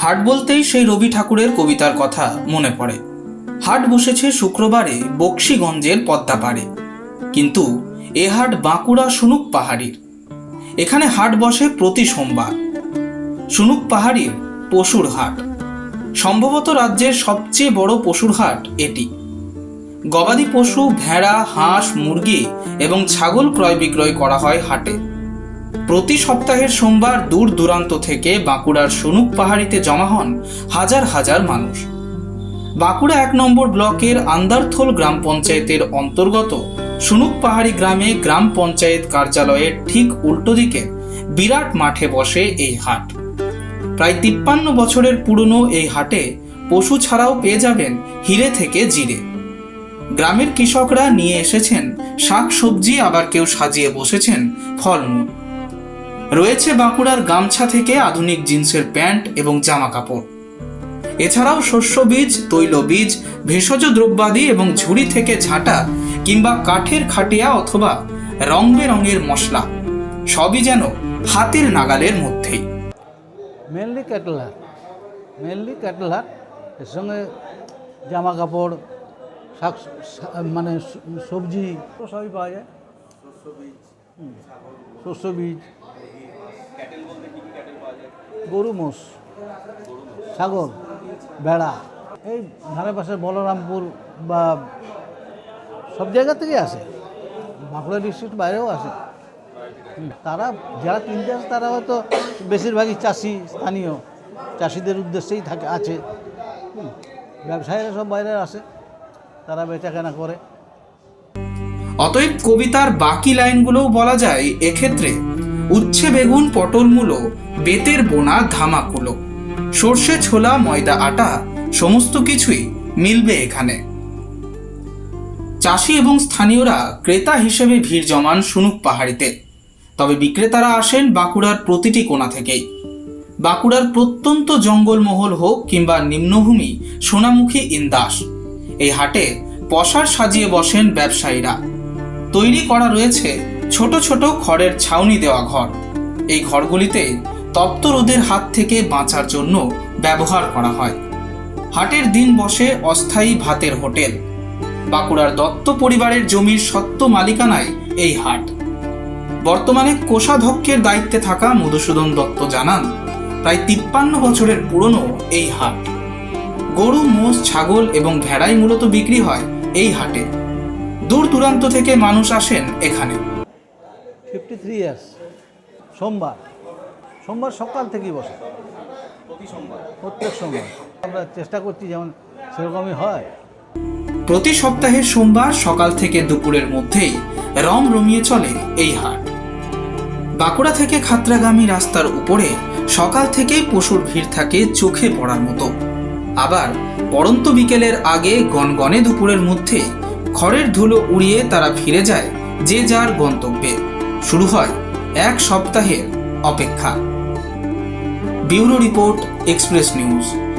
হাট বলতেই সেই রবি ঠাকুরের কবিতার কথা মনে পড়ে। হাট বসেছে শুক্রবারে বক্সিগঞ্জের পদ্মাপাড়ে। কিন্তু এ হাট বাঁকুড়া সুনুক পাহাড়ির। এখানে হাট বসে প্রতি সোমবার। সুনুক পাহাড়ির পশুর হাট। সম্ভবত রাজ্যের সবচেয়ে বড় পশুর হাট এটি। গবাদি পশু, ভেড়া, হাঁস, মুরগি এবং ছাগল ক্রয় বিক্রয় করা হয় হাটে। প্রতি সপ্তাহের সোমবার দূর দূরান্ত থেকে বাঁকুড়ার সনুক পাহাড়িতে জমা হন হাজার হাজার মানুষ। বাঁকুড়া এক নম্বর ব্লকের আন্দারথোল গ্রাম পঞ্চায়েতের অন্তর্গত সুনুক পাহাড়ি গ্রামে গ্রাম পঞ্চায়েত কার্যালয়ের ঠিক উল্টো দিকে বিরাট মাঠে বসে এই হাট। প্রায় তিপ্পান্ন বছরের পুরনো এই হাটে পশু ছাড়াও পেয়ে যাবেন হিরে থেকে জিরে। গ্রামের কৃষকরা নিয়ে এসেছেন শাক সবজি, আবার কেউ সাজিয়ে বসেছেন ফলমূল। রয়েছে বাঁকুড়ার গামছা থেকে আধুনিক জিন্সের প্যান্ট এবং জামা কাপড় এছাড়াও শস্য বীজ তৈল বীজ ভেষজ দ্রব্যাদি এবং ঝুড়ি থেকে ঝাঁটা কিংবা কাঠের খাটিয়া অথবা রং বেরঙের মশলা সবই যেন হাতের নাগালের মধ্যেই। মেনলি ক্যাটল হাট মেনলি ক্যাটল হাট এর সঙ্গে জামা কাপড় শাক মানে সবজি সবই পাওয়া যায়। শস্য বীজ। গরু মোষ। ছাগল। ভেড়া। এই ধারে পাশে বলরামপুর বা সব জায়গা থেকেই আসে। বাঁকুড়া ডিস্ট্রিক্ট বাইরেও আসে। তারা যারা কিনতে আসে তারা হয়তো বেশিরভাগই চাষি স্থানীয়। চাষিদের উদ্দেশ্যেই থাকে আছে। ব্যবসায়ীরা সব বাইরে আসে। তারা বেচা কেনা করে। অতএব কবিতার বাকি লাইনগুলোও বলা যায় এক্ষেত্রে। উচ্ছে বেগুন, পটল মূলো, বেতের বোনা ধামাকুলো সর্ষে, ছোলা, ময়দা, আটা, সমস্ত কিছুই মিলবে এখানে। চাষি এবং স্থানীয়রা ক্রেতা হিসেবে ভিড় জমান সুনুক পাহাড়িতে। তবে বিক্রেতারা আসেন বাঁকুড়ার প্রতিটি কোণা থেকেই। বাঁকুড়ার প্রত্যন্ত জঙ্গলমহল হোক কিংবা নিম্নভূমি, সোনামুখী ইন্দাস। এই হাটে পশার সাজিয়ে বসেন ব্যবসায়ীরা। তৈরি করা রয়েছে ছোট ছোট খড়ের ছাউনি দেওয়া ঘর। এই ঘরগুলিতে তপ্ত রোদের হাত থেকে বাঁচার জন্য ব্যবহার করা হয়। হাটের দিন বসে অস্থায়ী ভাতের হোটেল। বাঁকুড়ার দত্ত পরিবারের জমির সত্য মালিকানায় এই হাট। বর্তমানে কোষাধ্যক্ষের দায়িত্বে থাকা মধুসূদন দত্ত জানান, প্রায় তিপ্পান্ন বছরের পুরনো এই হাট। গরু, মোষ, ছাগল এবং ভেড়াই মূলত বিক্রি হয় এই হাটে। দূর দূরান্ত থেকে মানুষ আসেন এখানে। ফিফটি থ্রি ইয়ার্স সোমবার। সোমবার সকাল থেকেই বসে। প্রত্যেক সোমবার। আমরা চেষ্টা করছি যেমন সেরকমই হয়। প্রতি সপ্তাহের সোমবার সকাল থেকে দুপুরের মধ্যেই রং রমিয়ে চলে এই হাট। বাঁকুড়া থেকে খাত্রাগামী রাস্তার উপরে সকাল থেকেই পশুর ভিড় থাকে চোখে পড়ার মতো। আবার পড়ন্ত বিকেলের আগে গনগনে দুপুরের মধ্যে খড়ের ধুলো উড়িয়ে তারা ফিরে যায় যে যার গন্তব্যে। শুরু হয় এক সপ্তাহের অপেক্ষা। Bureau report, express news.